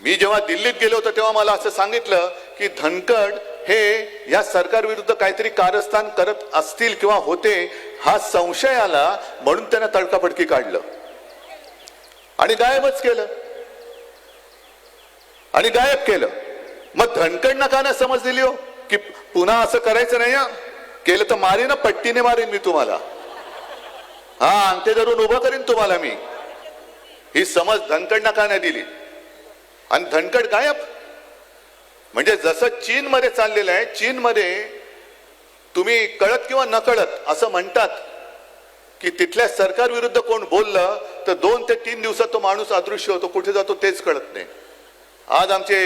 मी जेव्हा दिल्लीत गेलो होतो तेव्हा मला असं सांगितलं की धनकड हे या सरकार विरुद्ध काहीतरी कारस्थान करत असतील किंवा होते हा संशय आला म्हणून त्यांना तडकाफडकी काढलं. आणि गायबच केलं. आणि गायब केलं. मग धनकडनं का नाही समज दिली हो की पुन्हा असं करायचं नाही केलं तर मारीन पट्टीने मारीन मी तुम्हाला. हा अंगठे धरून उभं करीन तुम्हाला मी. ही समज धनकडनं का नाही दिली. आणि धनकट गायब. म्हणजे जसं चीनमध्ये चाललेलं आहे चीनमध्ये तुम्ही कळत किंवा नकळत असं म्हणतात की तिथल्या सरकार विरुद्ध कोण बोललं तर दोन ते तीन दिवसात तो माणूस अदृश्य होतो कुठे जातो तेच कळत नाही. आज आमचे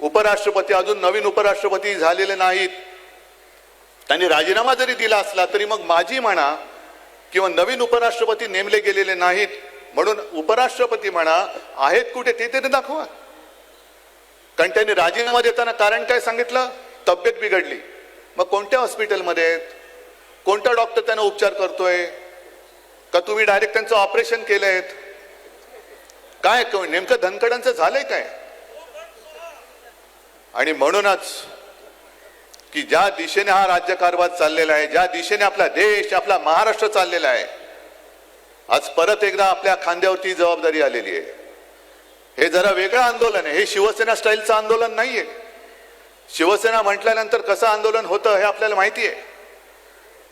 उपराष्ट्रपती अजून नवीन उपराष्ट्रपती झालेले नाहीत. त्यांनी राजीनामा जरी दिला असला तरी मग माझी म्हणा किंवा नवीन उपराष्ट्रपती नेमले गेलेले नाहीत. म्हणून उपराष्ट्रपती म्हणा आहेत कुठे ते तरी दाखवा. कारण त्यांनी राजीनामा देताना कारण काय सांगितलं? तब्येत बिघडली. मग कोणत्या हॉस्पिटलमध्ये आहेत? कोणता डॉक्टर त्यांना उपचार करतोय? का तुम्ही डायरेक्ट त्यांचं ऑपरेशन केलंय काय नेमकं धनकडांचं झालंय काय? आणि म्हणूनच की ज्या दिशेने हा राज्यकारभार चाललेला आहे ज्या दिशेने आपला देश आपला महाराष्ट्र चाललेला आहे आज परत एकदा आपल्या खांद्यावरती जबाबदारी आलेली आहे. हे जरा वेगळं आंदोलन आहे. हे शिवसेना स्टाईलचं आंदोलन नाहीये. शिवसेना म्हटल्यानंतर कसं आंदोलन होतं हे आपल्याला माहिती आहे.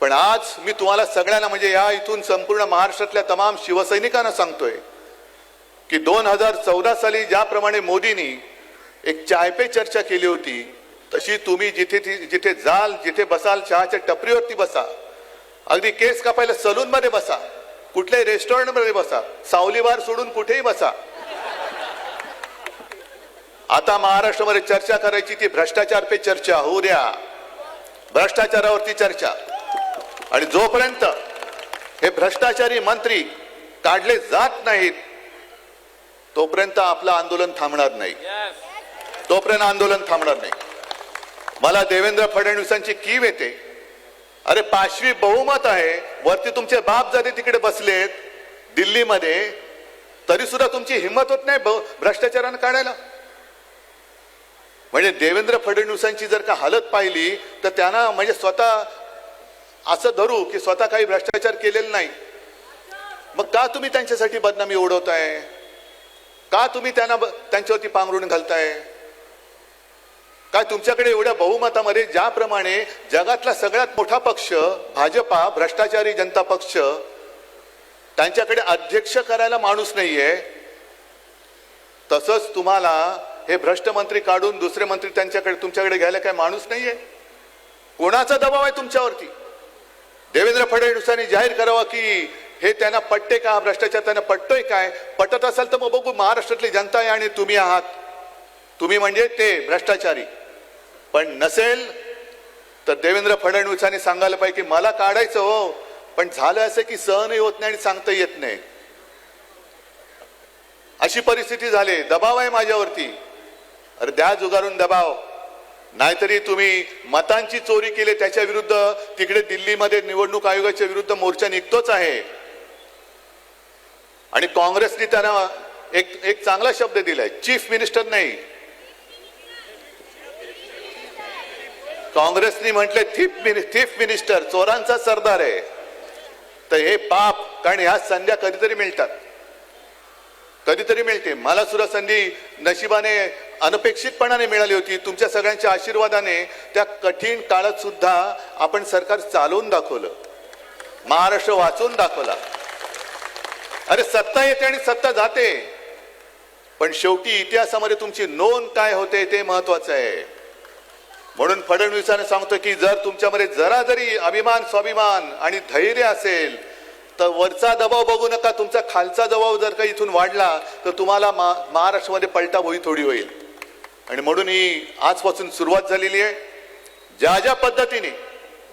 पण आज मी तुम्हाला सगळ्यांना म्हणजे या इथून संपूर्ण महाराष्ट्रातल्या तमाम शिवसैनिकांना सांगतोय की दोन हजार चौदा साली ज्याप्रमाणे मोदींनी एक चाय पे चर्चा केली होती तशी तुम्ही जिथे ती- जिथे जाल जिथे बसाल चहाच्या टपरीवरती बसा. अगदी केस कापायला सलूनमध्ये बसा. कुठल्याही रेस्टॉरंटमध्ये बसा. सावली बार सोडून कुठेही बसा. आता महाराष्ट्रामध्ये चर्चा करायची ती भ्रष्टाचार पे चर्चा होऊ द्या. भ्रष्टाचारावरती चर्चा. आणि जोपर्यंत हे भ्रष्टाचारी मंत्री काढले जात नाहीत तोपर्यंत आपलं आंदोलन थांबणार नाही. तोपर्यंत आंदोलन थांबणार नाही. मला देवेंद्र फडणवीसांची कीव येते. अरे पाचवी बहुमत आहे. वरती तुमचे बाप जरी तिकडे बसलेत दिल्लीमध्ये तरी सुद्धा तुमची हिंमत होत नाही ब- भ्रष्टाचारानं काढायला. म्हणजे देवेंद्र फडणवीसांची जर का हालत पाहिली तर त्यांना म्हणजे स्वतः असं धरू की स्वतः काही भ्रष्टाचार केलेला नाही. मग का तुम्ही त्यांच्यासाठी बदनामी ओढवताय? का तुम्ही त्यांना ब- त्यांच्यावरती पांघरून घालताय? काय तुमच्याकडे एवढ्या बहुमतामध्ये ज्याप्रमाणे जगातला सगळ्यात मोठा पक्ष भाजपा भ्रष्टाचारी जनता पक्ष त्यांच्याकडे अध्यक्ष करायला माणूस नाहीये. तसंच तुम्हाला हे भ्रष्ट मंत्री काढून दुसरे मंत्री त्यांच्याकडे तुमच्याकडे घ्यायला काय माणूस नाहीये? कोणाचा दबाव आहे तुमच्यावरती? देवेंद्र फडणवीसांनी जाहीर करावा की हे त्यांना पटते का? भ्रष्टाचार त्यांना पटतोय काय? पटत असेल तर मग बघू महाराष्ट्रातली जनता आहे आणि तुम्ही आहात. तुम्ही म्हणजे ते भ्रष्टाचारी. पण नसेल तर देवेंद्र फडणवीसांनी सांगायला पाहिजे की मला काढायचं हो पण झालं असं की सहनही होत नाही आणि सांगता येत नाही. अशी परिस्थिती झाली. दबाव आहे माझ्यावरती. अरे द्या जुगारून दबाव. नाहीतरी तुम्ही मतांची चोरी केली त्याच्या विरुद्ध तिकडे दिल्लीमध्ये निवडणूक आयोगाच्या विरुद्ध मोर्चा निघतोच आहे. आणि काँग्रेसने त्यांना एक एक चांगला शब्द दिलाय चीफ मिनिस्टर नाही. काँग्रेसनी म्हटले थीफ मिनि थीफ मिनिस्टर चोरांचा सरदार आहे. तर हे पाप कारण ह्या संध्या कधीतरी मिळतात. कधीतरी मिळते. मला सुद्धा संधी नशिबाने अनपेक्षितपणाने मिळाली होती. तुमच्या सगळ्यांच्या आशीर्वादाने त्या कठीण काळात सुद्धा आपण सरकार चालवून दाखवलं. महाराष्ट्र वाचून दाखवला. अरे सत्ता येते आणि सत्ता जाते. पण शेवटी इतिहासामध्ये तुमची नोंद काय होते ते महत्वाचं आहे. म्हणून फडणवीसाने सांगतो की जर तुमच्यामध्ये जरा जरी अभिमान स्वाभिमान आणि धैर्य असेल तर वरचा दबाव बघू नका. तुमचा खालचा दबाव जर का इथून वाढला तर तुम्हाला मा महाराष्ट्रामध्ये पलटा होई थोडी होईल. आणि म्हणून ही आजपासून सुरुवात झालेली आहे. ज्या ज्या पद्धतीने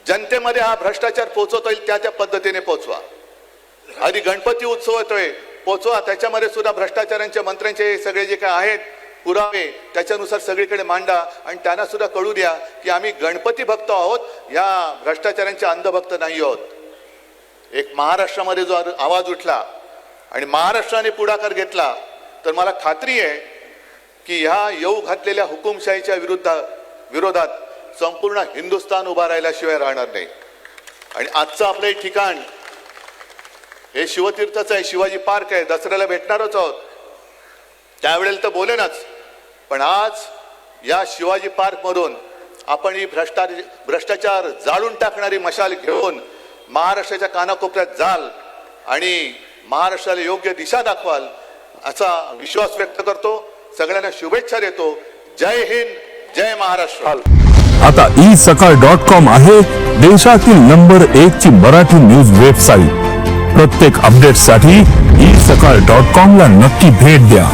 जनतेमध्ये हा भ्रष्टाचार पोहोचवता येईल त्या त्या पद्धतीने पोचवा. आधी गणपती उत्सव येतोय पोचवा. त्याच्यामध्ये सुद्धा भ्रष्टाचारांच्या मंत्र्यांचे सगळे जे काय आहेत पुरावे त्याच्यानुसार सगळीकडे मांडा आणि त्यांना सुद्धा कळू द्या की आम्ही गणपती भक्त आहोत या भ्रष्टाचारांचे अंधभक्त नाही आहोत. एक महाराष्ट्रामध्ये जो आवाज उठला आणि महाराष्ट्राने पुढाकार घेतला तर मला खात्री आहे की ह्या येऊ घातलेल्या हुकुमशाहीच्या विरुद्ध विरोधात संपूर्ण हिंदुस्थान उभा राहिल्याशिवाय राहणार नाही. आणि आजचं आपलं हे ठिकाण हे शिवतीर्थच आहे शिवाजी पार्क आहे दसऱ्याला भेटणारच आहोत. त्यावेळेला तर बोलेनच. पण आज या शिवाजी पार्कमधून आपण ही भ्रष्टा भ्रष्टाचार जाळून टाकणारी मशाल घेऊन महाराष्ट्राच्या कानाकोपऱ्यात जाल आणि महाराष्ट्राला योग्य दिशा दाखवाल असा विश्वास व्यक्त करतो. सगळ्यांना शुभेच्छा देतो. जय हिंद जय महाराष्ट्र. आता ई सकाळ डॉट कॉम आहे. देशातील नंबर एक ची मराठी न्यूज वेबसाईट प्रत्येक अपडेटसाठी ई सकाळ डॉट कॉम ला नक्की भेट द्या.